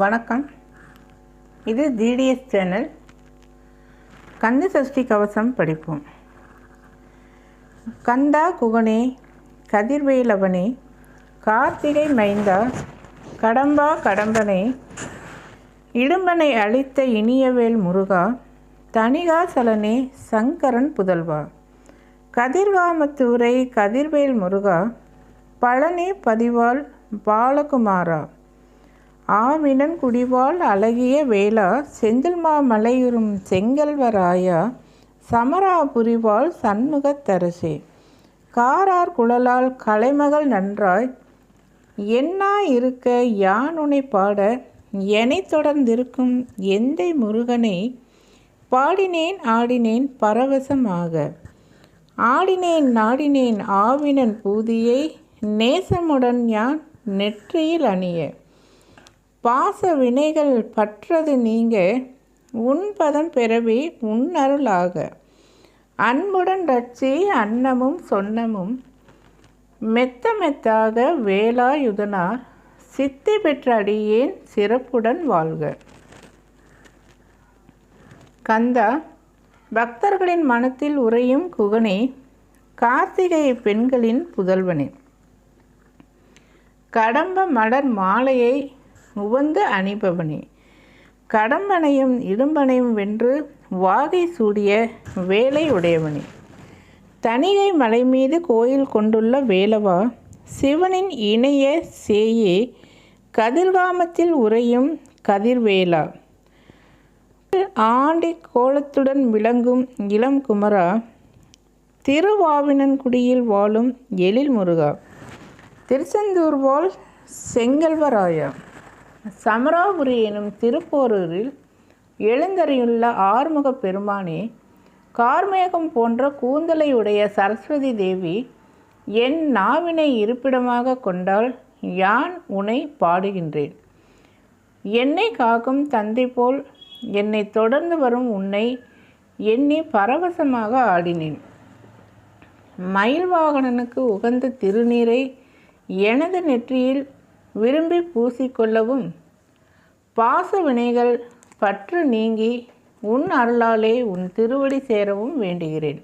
வணக்கம். இது GDS channel Kanda Sashti கவசம் படிப்போம். கந்தா குகனே கதிர்வேலவனே கார்த்திகை மைந்தா கடம்பா கடம்பனே இடும்பனை அழித்த இனியவேல் முருகா தணிகாசலனே சங்கரன் புதல்வா கதிர்காமத்தூரை கதிர்வேல் முருகா பழனி பதிவாள் பாலகுமாரா ஆவினன் குடிவாள் அழகிய வேளா செந்தில் மாமலையுறும் செங்கல்வராயா சமராபுரிவாள் சண்முகத்தரசே காரார் குழலால் கலைமகள் நன்றாய் என்னா இருக்க யான் பாட எனை தொடர்ந்திருக்கும் எந்தை முருகனை பாடினேன் ஆடினேன் பரவசமாக. ஆடினேன் நாடினேன் ஆவினன் பூதியை நேசமுடன் யான் நெற்றியில் அணிய. பாச வினைகள் பற்றது நீங்க உன்பதம் பிறவி உன்னருளாக. அன்புடன் ரட்சி அன்னமும் சொன்னமும் மெத்த மெத்தாக வேலாயுதனார் சித்தி பெற்ற அடியேன் சிறப்புடன் வாழ்க. கந்தா பக்தர்களின் மனத்தில் உறையும் குகனே கார்த்திகை பெண்களின் புதல்வனே. கடம்ப மலர் மாலையை உவந்து அணிபவனே. கடம்பனையும் இடும்பனையும் வென்று வாகை சூடிய வேலை உடையவனே. தனிகை மலை மீது கோயில் கொண்டுள்ள வேலவா சிவனின் இணைய சேயே கதிர்காமத்தில் உறையும் கதிர்வேலா. ஆண்டி கோலத்துடன் விளங்கும் இளம் குமரா திருவாவினன்குடியில் வாழும் எழில் முருகா. திருச்செந்தூர் வாழ் செங்கல்வராயா. சமராபுரி எனும் திருப்போரூரில் எழுந்தறியுள்ள ஆறுமுக பெருமானே கார்மேகம் போன்ற கூந்தலை உடைய சரஸ்வதி தேவி என் நாவினை இருப்பிடமாக கொண்டால் யான் உனை பாடுகின்றேன். என்னை காக்கும் தந்தை போல் என்னை தொடர்ந்து வரும் உன்னை எண்ணி பரவசமாக ஆடினேன். மயில் வாகனனுக்கு உகந்த திருநீரை எனது நெற்றியில் விரும்பி பூசிக்கொள்ளவும். பாச வினைகள் பற்று நீங்கி உன் அருளாலே உன் திருவடி சேரவும் வேண்டுகிறேன்.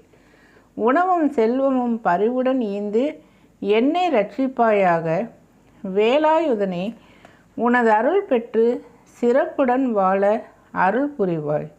உணவும் செல்வமும் பரிவுடன் ஈந்து என்னை ரட்சிப்பாயாக. வேலாயுதனே உனது அருள் பெற்று சிறப்புடன் வாழ அருள் புரிவாய்.